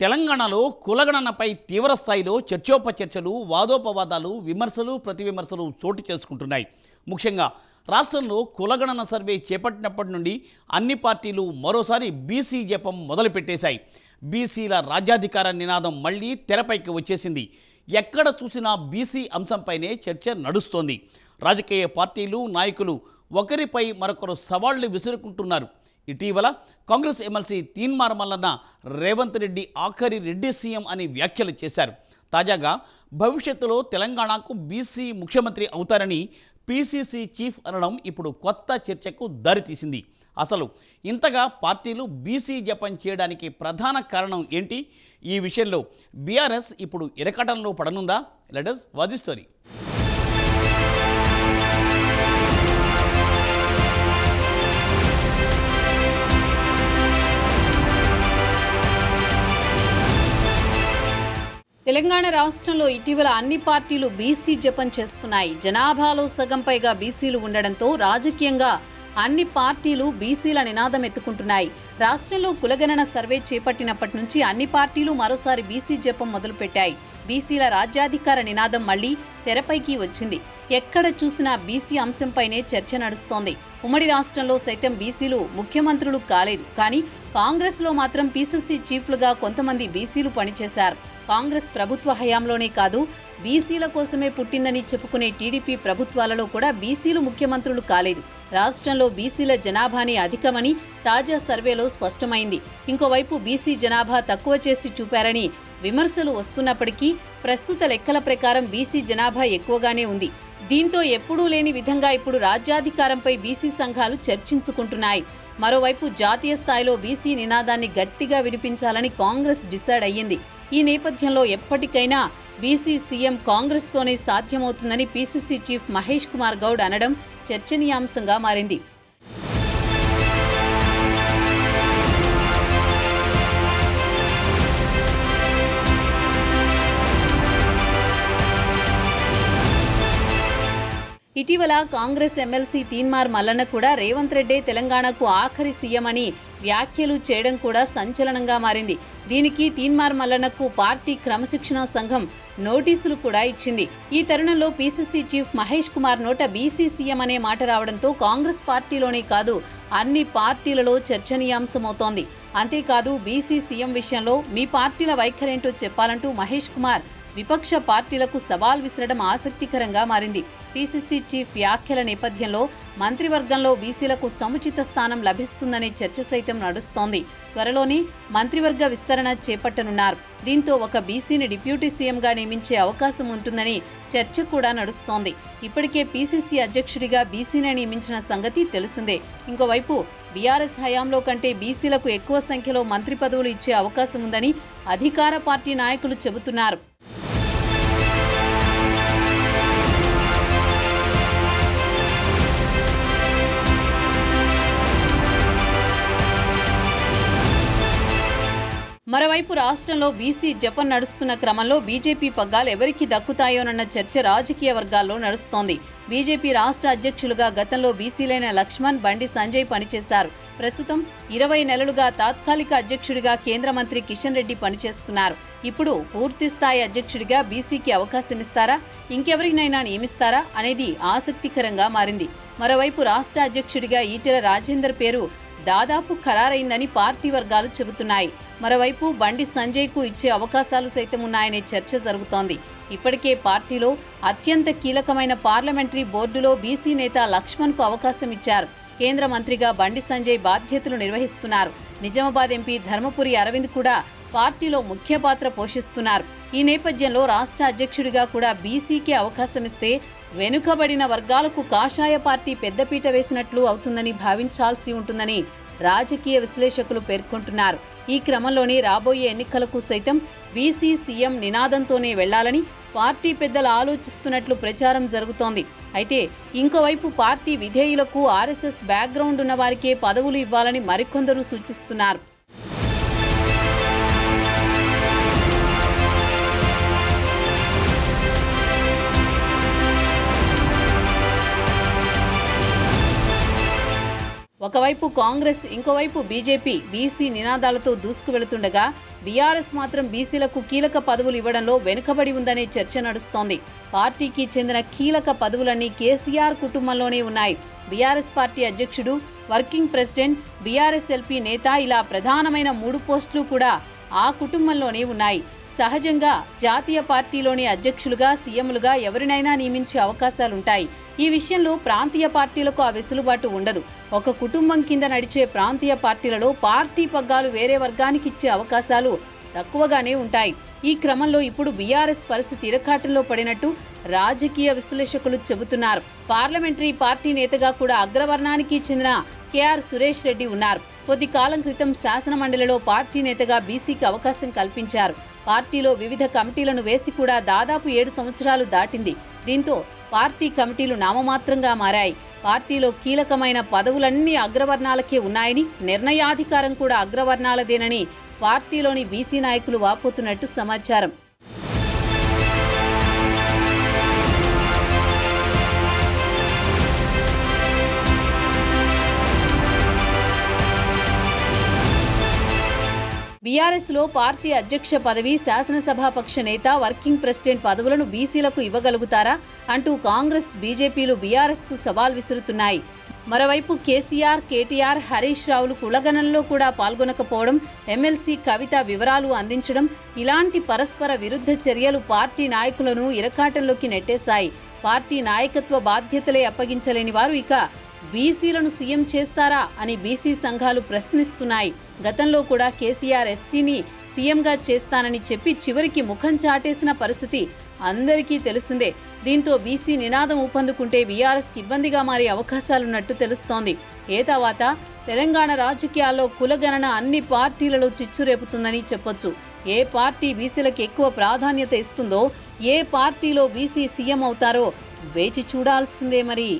తెలంగాణలో కులగణనపై తీవ్ర స్థాయిలో చర్చోపచర్చలు వాదోపవాదాలు విమర్శలు ప్రతివిమర్శలు చోటు చేసుకుంటున్నాయి. ముఖ్యంగా రాష్ట్రంలో కులగణన సర్వే చేపట్టినప్పటి నుండి అన్ని పార్టీలు మరోసారి బీసీ జపం మొదలుపెట్టేశాయి. బీసీల రాజ్యాధికార నినాదం మళ్ళీ తెరపైకి వచ్చేసింది. ఎక్కడ చూసినా బీసీ అంశంపైనే చర్చ నడుస్తోంది. రాజకీయ పార్టీలు నాయకులు ఒకరిపై మరొకరు సవాళ్ళు విసురుకుంటున్నారు. ఇటీవల కాంగ్రెస్ ఎమ్మెల్సీ తీన్మార్ మల్లన్న రేవంత్ రెడ్డి ఆఖరి రెడ్డి సీఎం అని వ్యాఖ్యలు చేశారు. తాజాగా భవిష్యత్తులో తెలంగాణకు బీసీ ముఖ్యమంత్రి అవుతారని పీసీసీ చీఫ్ అనడం ఇప్పుడు కొత్త చర్చకు దారితీసింది అసలు ఇంతగా పార్టీలు బీసీ జపం చేయడానికి ప్రధాన కారణం ఏంటి? ఈ విషయంలో బీఆర్ఎస్ ఇప్పుడు ఇరకటంలో పడనుందా? లెటస్ వాది స్టోరీ తెలంగాణ రాష్ట్రంలో ఇటీవల అన్ని పార్టీలు బీసీ జపం చేస్తున్నాయి. జనాభాలో సగం పైగా బీసీలు ఉండడంతో రాజకీయంగా అన్ని పార్టీలు బీసీల నినాదం ఎత్తుకుంటున్నాయి. రాష్ట్రంలో కులగణన సర్వే చేపట్టినప్పటి నుంచి అన్ని పార్టీలు మరోసారి బీసీ జపం మొదలుపెట్టాయి. బీసీల రాజ్యాధికార నినాదం మళ్ళీ తెరపైకి వచ్చింది. ఎక్కడ చూసినా బీసీ అంశంపైనే చర్చ నడుస్తోంది. ఉమ్మడి రాష్ట్రంలో సైతం బీసీలు ముఖ్యమంత్రులు కాలేదు. కానీ కాంగ్రెస్లో మాత్రం పీసీసీ చీఫ్లుగా కొంతమంది బీసీలు పనిచేశారు. కాంగ్రెస్ ప్రభుత్వ హయాంలోనే కాదు బీసీల కోసమే పుట్టిందని చెప్పుకునే టీడీపీ ప్రభుత్వాలలో కూడా బీసీలు ముఖ్యమంత్రులు కాలేదు. రాష్ట్రంలో బీసీల జనాభాని అధికమని తాజా సర్వేలో స్పష్టమైంది. ఇంకోవైపు బీసీ జనాభా తక్కువ చేసి చూపారని విమర్శలు వస్తున్నప్పటికీ ప్రస్తుత లెక్కల ప్రకారం బీసీ జనాభా ఎక్కువగానే ఉంది. దీంతో ఎప్పుడూ లేని విధంగా ఇప్పుడు రాజ్యాధికారంపై బీసీ సంఘాలు చర్చించుకుంటున్నాయి. మరోవైపు జాతీయ స్థాయిలో బీసీ నినాదాన్ని గట్టిగా వినిపించాలని కాంగ్రెస్ డిసైడ్ అయ్యింది. ఈ నేపథ్యంలో ఎప్పటికైనా బీసీ సీఎం కాంగ్రెస్తోనే సాధ్యమవుతుందని పీసీసీ చీఫ్ మహేష్ కుమార్ గౌడ్ అనడం చర్చనీయాంశంగా మారింది. ఇటీవల కాంగ్రెస్ ఎమ్మెల్సీ తీన్మార్ మల్లన్న కూడా రేవంత్ రెడ్డే తెలంగాణకు ఆఖరి సీఎం అని వ్యాఖ్యలు చేయడం కూడా సంచలనంగా మారింది. దీనికి తీన్మార్ మల్లన్నకు పార్టీ క్రమశిక్షణ సంఘం నోటీసులు కూడా ఇచ్చింది. ఈ తరుణంలో పీసీసీ చీఫ్ మహేష్ కుమార్ నోట బీసీసీఎం అనే మాట రావడంతో కాంగ్రెస్ పార్టీలోనే కాదు అన్ని పార్టీలలో చర్చనీయాంశమవుతోంది. అంతేకాదు బీసీసీఎం విషయంలో మీ పార్టీల వైఖరేంటో చెప్పాలంటూ మహేష్ కుమార్ విపక్ష పార్టీలకు సవాల్ విసరడం ఆసక్తికరంగా మారింది. పీసీసీ చీఫ్ వ్యాఖ్యల నేపథ్యంలో మంత్రివర్గంలో బీసీలకు సముచిత స్థానం లభిస్తుందనే చర్చ సైతం నడుస్తోంది. త్వరలోనే మంత్రివర్గ విస్తరణ చేపట్టనున్నారు. దీంతో ఒక బీసీని డిప్యూటీ సీఎంగా నియమించే అవకాశం ఉంటుందని చర్చ కూడా నడుస్తోంది. ఇప్పటికే పీసీసీ అధ్యక్షుడిగా బీసీని నియమించిన సంగతి తెలిసిందే. ఇంకోవైపు బీఆర్ఎస్ హయాంలో కంటే బీసీలకు ఎక్కువ సంఖ్యలో మంత్రి పదవులు ఇచ్చే అవకాశం ఉందని అధికార పార్టీ నాయకులు చెబుతున్నారు. మరోవైపు రాష్ట్రంలో బీసీ జపం నడుస్తున్న క్రమంలో బీజేపీ పగ్గాలు ఎవరికి దక్కుతాయోనన్న చర్చ రాజకీయ వర్గాల్లో నడుస్తోంది. బీజేపీ రాష్ట్ర అధ్యక్షులుగా గతంలో బీసీలైన లక్ష్మణ్ బండి సంజయ్ పనిచేశారు. ప్రస్తుతం ఇరవై నెలలుగా తాత్కాలిక అధ్యక్షుడిగా కేంద్ర మంత్రి కిషన్ రెడ్డి పనిచేస్తున్నారు. ఇప్పుడు పూర్తిస్థాయి అధ్యక్షుడిగా బీసీకి అవకాశం ఇస్తారా ఇంకెవరినైనా నియమిస్తారా? అనేది ఆసక్తికరంగా మారింది. మరోవైపు రాష్ట్ర అధ్యక్షుడిగా ఈటెల రాజేందర్ పేరు దాదాపు ఖరారైందని పార్టీ వర్గాలు చెబుతున్నాయి. మరోవైపు బండి సంజయ్కు ఇచ్చే అవకాశాలు సైతం ఉన్నాయనే చర్చ జరుగుతోంది. ఇప్పటికే పార్టీలో అత్యంత కీలకమైన పార్లమెంటరీ బోర్డులో బీసీ నేత లక్ష్మణ్కు అవకాశం ఇచ్చారు. కేంద్ర మంత్రిగా బండి సంజయ్ బాధ్యతలు నిర్వహిస్తున్నారు. నిజామాబాద్ ఎంపీ ధర్మపురి అరవింద్ కూడా పార్టీలో ముఖ్య పాత్ర పోషిస్తున్నారు. ఈ నేపథ్యంలో రాష్ట్ర అధ్యక్షుడిగా కూడా బీసీకి అవకాశమిస్తే వెనుకబడిన వర్గాలకు కాషాయ పార్టీ పెద్దపీట వేసినట్లు అవుతుందని భావించాల్సి ఉంటుందని రాజకీయ విశ్లేషకులు పేర్కొంటున్నారు. ఈ క్రమంలోనే రాబోయే ఎన్నికలకు సైతం బీసీ సీఎం నినాదంతోనే వెళ్ళాలని పార్టీ పెద్దలు ఆలోచిస్తున్నట్లు ప్రచారం జరుగుతోంది. అయితే ఇంకోవైపు పార్టీ విధేయులకు ఆర్ఎస్ఎస్ బ్యాక్గ్రౌండ్ ఉన్న వారికే పదవులు ఇవ్వాలని మరికొందరు సూచిస్తున్నారు. ఒకవైపు కాంగ్రెస్ ఇంకోవైపు బీజేపీ బీసీ నినాదాలతో దూసుకు వెళుతుండగా బీఆర్ఎస్ మాత్రం బీసీలకు కీలక పదవులు ఇవ్వడంలో వెనుకబడి ఉందనే చర్చ నడుస్తోంది. పార్టీకి చెందిన కీలక పదవులన్నీ కేసీఆర్ కుటుంబంలోనే ఉన్నాయి. బీఆర్ఎస్ పార్టీ అధ్యక్షుడు వర్కింగ్ ప్రెసిడెంట్ బీఆర్ఎస్ ఎల్పీ నేత ఇలా ప్రధానమైన మూడు పోస్టులు కూడా ఆ కుటుంబంలోనే ఉన్నాయి. సహజంగా జాతీయ పార్టీలోని అధ్యక్షులుగా సీఎంలుగా ఎవరినైనా నియమించే అవకాశాలుంటాయి. ఈ విషయంలో ప్రాంతీయ పార్టీలకు ఆ వెసులుబాటు ఉండదు. ఒక కుటుంబం కింద నడిచే ప్రాంతీయ పార్టీలలో పార్టీ పగ్గాలు వేరే వర్గానికి ఇచ్చే అవకాశాలు తక్కువగానే ఉంటాయి. ఈ క్రమంలో ఇప్పుడు బీఆర్ఎస్ పరిస్థితి ఇరకాటంలో పడినట్టు రాజకీయ విశ్లేషకులు చెబుతున్నారు. పార్లమెంటరీ పార్టీ నేతగా కూడా అగ్రవర్ణానికి చెందిన కేఆర్ సురేష్ రెడ్డి ఉన్నారు. కొద్ది కాలం క్రితం శాసన మండలిలో పార్టీ నేతగా బీసీకి అవకాశం కల్పించారు. పార్టీలో వివిధ కమిటీలను వేసి కూడా దాదాపు ఏడు సంవత్సరాలు దాటింది. దీంతో పార్టీ కమిటీలు నామమాత్రంగా మారాయి. పార్టీలో కీలకమైన పదవులన్నీ అగ్రవర్ణాలకే ఉన్నాయని నిర్ణయాధికారం కూడా అగ్రవర్ణాలదేనని పార్టీలోని బీసీ నాయకులు వాపోతున్నట్టు సమాచారం. బీఆర్ఎస్లో పార్టీ అధ్యక్ష పదవి శాసనసభాపక్ష నేత వర్కింగ్ ప్రెసిడెంట్ పదవులను బీసీలకు ఇవ్వగలుగుతారా అంటూ కాంగ్రెస్ బీజేపీలు బీఆర్ఎస్కు సవాల్ విసురుతున్నాయి. మరోవైపు కేసీఆర్ కేటీఆర్ హరీష్ రావులు కులగణంలో కూడా పాల్గొనకపోవడం ఎమ్మెల్సీ కవిత వివరాలు అందించడం ఇలాంటి పరస్పర విరుద్ధ చర్యలు పార్టీ నాయకులను ఇరకాటంలోకి నెట్టేశాయి. పార్టీ నాయకత్వ బాధ్యతలే అప్పగించలేని వారు ఇక బీసీలను సీఎం చేస్తారా అని బీసీ సంఘాలు ప్రశ్నిస్తున్నాయి. గతంలో కూడా కేసీఆర్ ఎస్సీని సీఎంగా చేస్తానని చెప్పి చివరికి ముఖం చాటేసిన పరిస్థితి అందరికీ తెలిసిందే. దీంతో బీసీ నినాదం ఊపందుకుంటే బీఆర్ఎస్కి ఇబ్బందిగా మారే అవకాశాలున్నట్టు తెలుస్తోంది. ఏ తర్వాత తెలంగాణ రాజకీయాల్లో కులగణన అన్ని పార్టీలలో చిచ్చురేపుతుందని చెప్పొచ్చు. ఏ పార్టీ బీసీలకు ఎక్కువ ప్రాధాన్యత ఇస్తుందో ఏ పార్టీలో బీసీ సీఎం అవుతారో వేచి చూడాల్సిందే మరి.